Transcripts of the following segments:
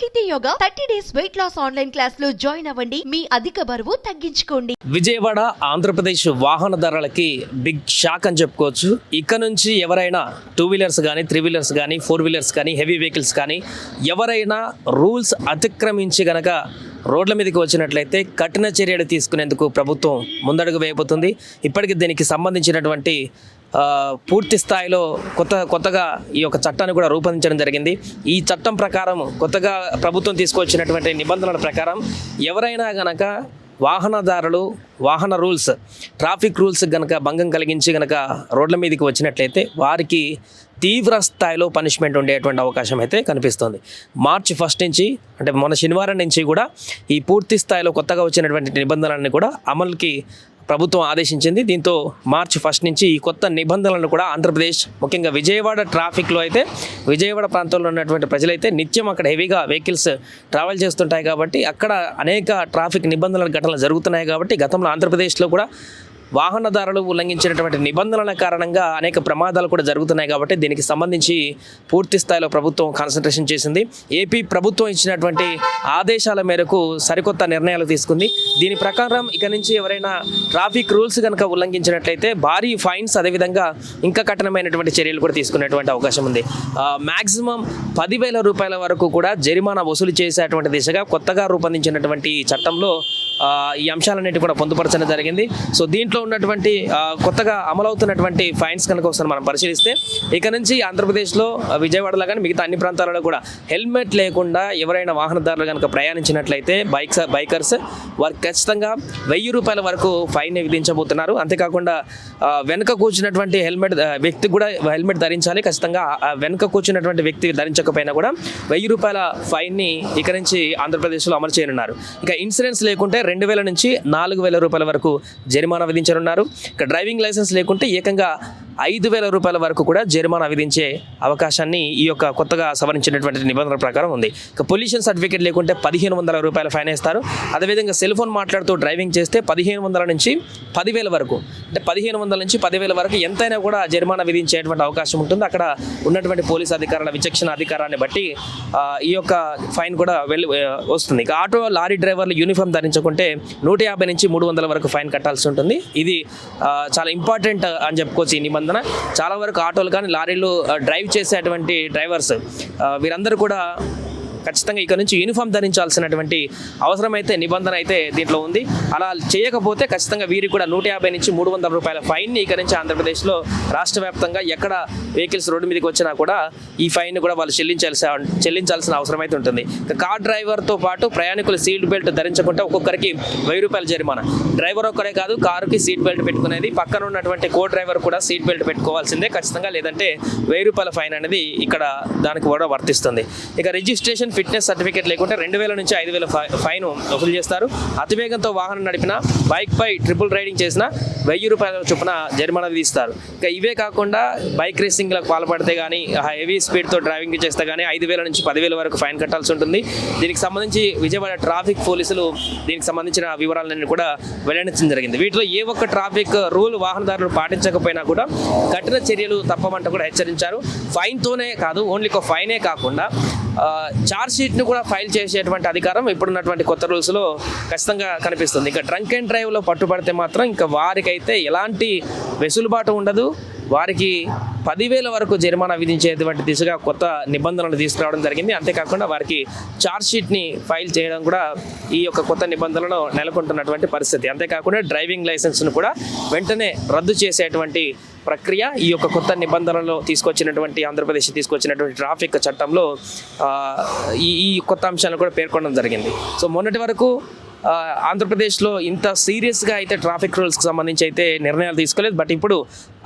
Sahithi yoga thirty days weight loss online క్లాస్లో join అవ్వండి. మీ అధిక బరువు తగ్గించుకోండి. విజయవాడ ఆంధ్రప్రదేశ్ వాహనదారులకి బిగ్ షాక్ అని చెప్పుకోవచ్చు. ఇక నుంచి ఎవరైనా టూ వీలర్స్ కానీ త్రీ వీలర్స్ కానీ ఫోర్ వీలర్స్ కానీ హెవీ వెహికల్స్ కానీ ఎవరైనా రూల్స్ అతిక్రమించి గనక రోడ్ల మీదకి వచ్చినట్లయితే కఠిన చర్యలు తీసుకునేందుకు ప్రభుత్వం ముందడుగు వేయబోతుంది. ఇప్పటికి దీనికి సంబంధించినటువంటి పూర్తి స్థాయిలో కొత్త కొత్తగా ఈ యొక్క చట్టాన్ని కూడా రూపొందించడం జరిగింది. ఈ చట్టం ప్రకారం కొత్తగా ప్రభుత్వం తీసుకొచ్చినటువంటి నిబంధనల ప్రకారం ఎవరైనా గనక వాహనదారులు వాహన రూల్స్ ట్రాఫిక్ రూల్స్ గనక భంగం కలిగించి గనక రోడ్ల మీదకి వచ్చినట్లయితే వారికి తీవ్ర స్థాయిలో పనిష్మెంట్ ఉండేటువంటి అవకాశం అయితే కనిపిస్తుంది. మార్చి ఫస్ట్ నుంచి అంటే మన శనివారం నుంచి కూడా ఈ పూర్తి స్థాయిలో కొత్తగా వచ్చినటువంటి నిబంధనలన్నీ కూడా అమలుకి ప్రభుత్వం ఆదేశించింది. దీంతో మార్చి ఫస్ట్ నుంచి ఈ కొత్త నిబంధనలను కూడా ఆంధ్రప్రదేశ్ ముఖ్యంగా విజయవాడ ట్రాఫిక్లో అయితే విజయవాడ ప్రాంతంలో ఉన్నటువంటి ప్రజలైతే నిత్యం అక్కడ హెవీగా వెహికల్స్ ట్రావెల్ చేస్తుంటాయి కాబట్టి అక్కడ అనేక ట్రాఫిక్ నిబంధనల ఘటనలు జరుగుతున్నాయి కాబట్టి గతంలో ఆంధ్రప్రదేశ్లో కూడా వాహనదారులు ఉల్లంఘించినటువంటి నిబంధనల కారణంగా అనేక ప్రమాదాలు కూడా జరుగుతున్నాయి కాబట్టి దీనికి సంబంధించి పూర్తి స్థాయిలో ప్రభుత్వం కాన్సన్ట్రేషన్ చేసింది. ఏపీ ప్రభుత్వం ఇచ్చినటువంటి ఆదేశాల మేరకు సరికొత్త నిర్ణయాలు తీసుకుంది. దీని ప్రకారం ఇక నుంచి ఎవరైనా ట్రాఫిక్ రూల్స్ కనుక ఉల్లంఘించినట్లయితే భారీ ఫైన్స్ అదేవిధంగా ఇంకా కఠినమైనటువంటి చర్యలు కూడా తీసుకునేటువంటి అవకాశం ఉంది. మ్యాక్సిమం పదివేల రూపాయల వరకు కూడా జరిమానా వసూలు చేసేటువంటి దిశగా కొత్తగా రూపొందించినటువంటి చట్టంలో ఈ అంశాలన్నిటి కూడా పొందుపరచడం జరిగింది. సో దీంట్లో ఉన్నటువంటి కొత్తగా అమలవుతున్నటువంటి ఫైన్స్ కనుక ఒకసారి మనం పరిశీలిస్తే ఇక నుంచి ఆంధ్రప్రదేశ్లో విజయవాడలో కానీ మిగతా అన్ని ప్రాంతాలలో కూడా హెల్మెట్ లేకుండా ఎవరైనా వాహనదారులు కనుక ప్రయాణించినట్లయితే బైక్స్ బైకర్స్ వారికి ఖచ్చితంగా వెయ్యి రూపాయల వరకు ఫైన్ విధించబోతున్నారు. అంతేకాకుండా వెనుక కూర్చున్నటువంటి హెల్మెట్ వ్యక్తి కూడా హెల్మెట్ ధరించాలి. ఖచ్చితంగా వెనుక కూర్చున్నటువంటి వ్యక్తి ధరించకపోయినా కూడా వెయ్యి రూపాయల ఫైన్ని ఇక నుంచి ఆంధ్రప్రదేశ్లో అమలు చేయనున్నారు. ఇక ఇన్సూరెన్స్ లేకుంటే రెండు వేల నుంచి నాలుగు వేల రూపాయల వరకు జరిమానా విధించనున్నారు ఇక డ్రైవింగ్ లైసెన్స్ లేకుంటే ఏకంగా ఐదు వేల రూపాయల వరకు కూడా జరిమానా విధించే అవకాశాన్ని ఈ యొక్క కొత్తగా సవరించినటువంటి నిబంధనల ప్రకారం ఉంది. ఇక పొల్యూషన్ సర్టిఫికేట్ లేకుంటే పదిహేను వందల రూపాయల ఫైన్ వేస్తారు. అదేవిధంగా సెల్ ఫోన్ మాట్లాడుతూ డ్రైవింగ్ చేస్తే పదిహేను వందల నుంచి పదివేల వరకు అంటే పదిహేను వందల నుంచి పదివేల వరకు ఎంతైనా కూడా జరిమానా విధించేటువంటి అవకాశం ఉంటుంది. అక్కడ ఉన్నటువంటి పోలీస్ అధికారుల విచక్షణ అధికారాన్ని బట్టి ఈ యొక్క ఫైన్ కూడా వెళ్ళి వస్తుంది. ఇక ఆటో లారీ డ్రైవర్లు యూనిఫామ్ ధరించుకుంటే నూట యాభై నుంచి మూడు వందల వరకు ఫైన్ కట్టాల్సి ఉంటుంది. ఇది చాలా ఇంపార్టెంట్ అని చెప్పుకోవచ్చు ఈ నిబంధన చాలా వరకు ఆటోలు కానీ లారీలు డ్రైవ్ చేసేటువంటి డ్రైవర్స్ వీరందరూ కూడా ఖచ్చితంగా ఇక నుంచి యూనిఫామ్ ధరించాల్సినటువంటి అవసరమైతే నిబంధన అయితే దీంట్లో ఉంది. అలా చేయకపోతే ఖచ్చితంగా వీరికి కూడా నూట యాభై నుంచి మూడు వందల రూపాయల ఫైన్ని ఇక నుంచి ఆంధ్రప్రదేశ్లో రాష్ట్ర వ్యాప్తంగా ఎక్కడ వెహికల్స్ రోడ్డు మీదకి వచ్చినా కూడా ఈ ఫైన్ కూడా వాళ్ళు చెల్లించాల్సి చెల్లించాల్సిన అవసరం అయితే ఉంటుంది కార్ డ్రైవర్తో పాటు ప్రయాణికులు సీట్ బెల్ట్ ధరించకుండా ఒక్కొక్కరికి వెయ్యి రూపాయల జరిమానా. డ్రైవర్ ఒక్కరే కాదు కారుకి సీట్ బెల్ట్ పెట్టుకునేది పక్కన ఉన్నటువంటి కో డ్రైవర్ కూడా సీట్ బెల్ట్ పెట్టుకోవాల్సిందే ఖచ్చితంగా లేదంటే వెయ్యి రూపాయల ఫైన్ అనేది ఇక్కడ దానికి కూడా వర్తిస్తుంది. ఇక రిజిస్ట్రేషన్ ఫిట్నెస్ సర్టిఫికేట్ లేకుంటే రెండు వేల నుంచి ఐదు వేల ఫై- ఫైన్ వసూలు చేస్తారు. అతివేగంతో వాహనం నడిపిన బైక్ పై ట్రిపుల్ రైడింగ్ చేసిన వెయ్యి రూపాయల చొప్పున జరిమానా విధిస్తారు. ఇక ఇవే కాకుండా బైక్ రేసింగ్లకు పాల్పడితే కానీ హెవీ స్పీడ్తో డ్రైవింగ్ చేస్తే కానీ ఐదు వేల నుంచి పదివేల వరకు ఫైన్ కట్టాల్సి ఉంటుంది. దీనికి సంబంధించి విజయవాడ ట్రాఫిక్ పోలీసులు దీనికి సంబంధించిన వివరాలన్నీ కూడా వెల్లడించడం జరిగింది. వీటిలో ఏ ఒక్క ట్రాఫిక్ రూల్ వాహనదారులు పాటించకపోయినా కూడా కఠిన చర్యలు తప్పమంటూ కూడా హెచ్చరించారు. ఫైన్తోనే కాదు ఓన్లీ ఒక ఫైనే కాకుండా చార్జ్ షీట్ను కూడా ఫైల్ చేసేటువంటి అధికారం ఇప్పుడున్నటువంటి కొత్త రూల్స్లో ఖచ్చితంగా కనిపిస్తుంది. ఇంకా డ్రంక్ అండ్ డ్రైవ్లో పట్టుబడితే మాత్రం ఇంకా వారికైతే ఎలాంటి వెసులుబాటు ఉండదు. వారికి పదివేల వరకు జరిమానా విధించేటువంటి దిశగా కొత్త నిబంధనలు తీసుకురావడం జరిగింది. అంతేకాకుండా వారికి ఛార్జ్ షీట్ని ఫైల్ చేయడం కూడా ఈ యొక్క కొత్త నిబంధనలను నెలకొంటున్నటువంటి పరిస్థితి. అంతేకాకుండా డ్రైవింగ్ లైసెన్స్ను కూడా వెంటనే రద్దు చేసేటువంటి ప్రక్రియ. ఈ యొక్క కొత్త నిబంధనలు తీసుకొచ్చినటువంటి ఆంధ్రప్రదేశ్ తీసుకొచ్చినటువంటి ట్రాఫిక్ చట్టంలో ఈ ఈ కొత్త అంశాలను కూడా పేర్కొనడం జరిగింది. సో మొన్నటి వరకు ఆంధ్రప్రదేశ్లో ఇంత సీరియస్గా అయితే ట్రాఫిక్ రూల్స్కి సంబంధించి అయితే నిర్ణయాలు తీసుకోలేదు. బట్ ఇప్పుడు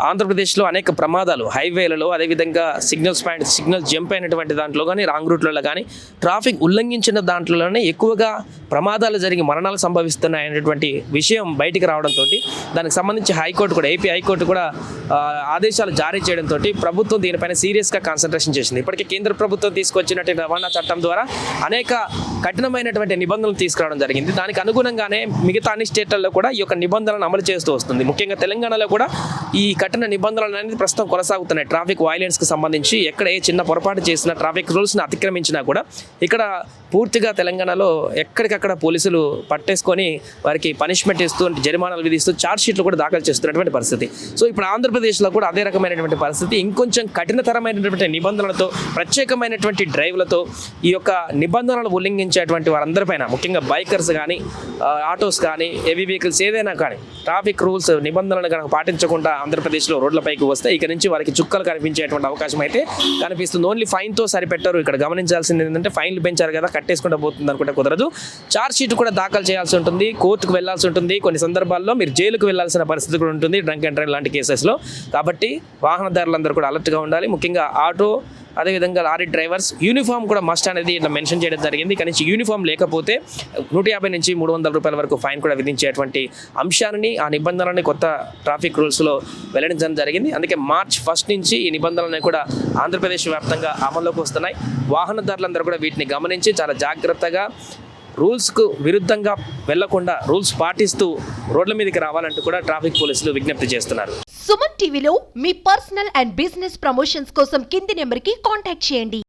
ఆంధ్రప్రదేశ్లో అనేక ప్రమాదాలు హైవేలలో అదేవిధంగా సిగ్నల్స్ పాయింట్ సిగ్నల్ జంప్ అయినటువంటి దాంట్లో కానీ రాంగ్ రూట్లలో కానీ ట్రాఫిక్ ఉల్లంఘించిన దాంట్లోనే ఎక్కువగా ప్రమాదాలు జరిగి మరణాలు సంభవిస్తున్నాయి అనేటువంటి విషయం బయటికి రావడంతో దానికి సంబంధించి హైకోర్టు కూడా ఏపీ హైకోర్టు కూడా ఆదేశాలు జారీ చేయడంతో ప్రభుత్వం దీనిపైన సీరియస్గా కాన్సన్ట్రేషన్ చేసింది. ఇప్పటికే కేంద్ర ప్రభుత్వం తీసుకొచ్చినటువంటి రవాణా చట్టం ద్వారా అనేక కఠినమైనటువంటి నిబంధనలు తీసుకురావడం జరిగింది. దానికి అనుగుణంగానే మిగతా అన్ని స్టేట్లలో కూడా ఈ యొక్క నిబంధనలను అమలు చేస్తూ వస్తుంది. ముఖ్యంగా తెలంగాణలో కూడా ఈ కఠిన నిబంధనలు అనేది ప్రస్తుతం కొనసాగుతున్నాయి. ట్రాఫిక్ వైలెన్స్కి సంబంధించి ఎక్కడ ఏ చిన్న పొరపాటు చేసినా ట్రాఫిక్ రూల్స్ని అతిక్రమించినా కూడా ఇక్కడ పూర్తిగా తెలంగాణలో ఎక్కడికక్కడ పోలీసులు పట్టేసుకొని వారికి పనిష్మెంట్ ఇస్తూ జరిమానాలు విధిస్తూ ఛార్జ్ షీట్లు కూడా దాఖలు చేస్తున్నటువంటి పరిస్థితి. సో ఇప్పుడు ఆంధ్రప్రదేశ్లో కూడా అదే రకమైనటువంటి పరిస్థితి. ఇంకొంచెం కఠినతరమైనటువంటి నిబంధనలతో ప్రత్యేకమైనటువంటి డ్రైవ్లతో ఈ యొక్క నిబంధనలు ఉల్లంఘించేటువంటి వారందరిపైన ముఖ్యంగా బైకర్స్ కానీ ఆటోస్ కానీ హెవీ వెహికల్స్ ఏదైనా కానీ ట్రాఫిక్ రూల్స్ నిబంధనలు కనుక పాటించకుండా ఆంధ్రప్రదేశ్లో రోడ్లపైకి వస్తే ఇక నుంచి వారికి చుక్కలు కనిపించేటువంటి అవకాశం అయితే కనిపిస్తుంది. ఓన్లీ ఫైన్తో సరిపెట్టారు. ఇక్కడ గమనించాల్సింది ఏంటంటే ఫైన్లు పెంచారు కదా కట్టేసుకుంటూ పోతుంది అనుకుంటే కుదరదు. చార్జ్ షీట్ కూడా దాఖలు చేయాల్సి ఉంటుంది. కోర్టుకు వెళ్ళాల్సి ఉంటుంది. కొన్ని సందర్భాల్లో మీరు జైలుకు వెళ్ళాల్సిన పరిస్థితి కూడా ఉంటుంది. డ్రంక్ అండ్ డ్రైవ్ లాంటి కేసెస్లో కాబట్టి వాహనదారులందరూ కూడా అలర్ట్గా ఉండాలి. ముఖ్యంగా ఆటో అదేవిధంగా లారీ డ్రైవర్స్ యూనిఫామ్ కూడా మస్ట్ అనేది ఇట్లా మెన్షన్ చేయడం జరిగింది. కానీ యూనిఫామ్ లేకపోతే నూట యాభై నుంచి మూడు వందల రూపాయల వరకు ఫైన్ కూడా విధించేటువంటి అంశాన్ని ఆ నిబంధనలని కొత్త ట్రాఫిక్ రూల్స్లో వెల్లడించడం జరిగింది. అందుకే మార్చ్ ఫస్ట్ నుంచి ఈ నిబంధనలను కూడా ఆంధ్రప్రదేశ్ వ్యాప్తంగా అమల్లోకి వస్తున్నాయి. వాహనదారులందరూ కూడా వీటిని గమనించి చాలా జాగ్రత్తగా రూల్స్కు విరుద్ధంగా వెళ్ళకుండా రూల్స్ పాటిస్తూ రోడ్ల మీదకి రావాలంటూ కూడా ట్రాఫిక్ పోలీసులు విజ్ఞప్తి చేస్తున్నారు. సుమన్ టీవీలో మీ పర్సనల్ అండ్ బిజినెస్ ప్రమోషన్స్ కోసం కింది నెంబర్కి కాంటాక్ట్ చేయండి.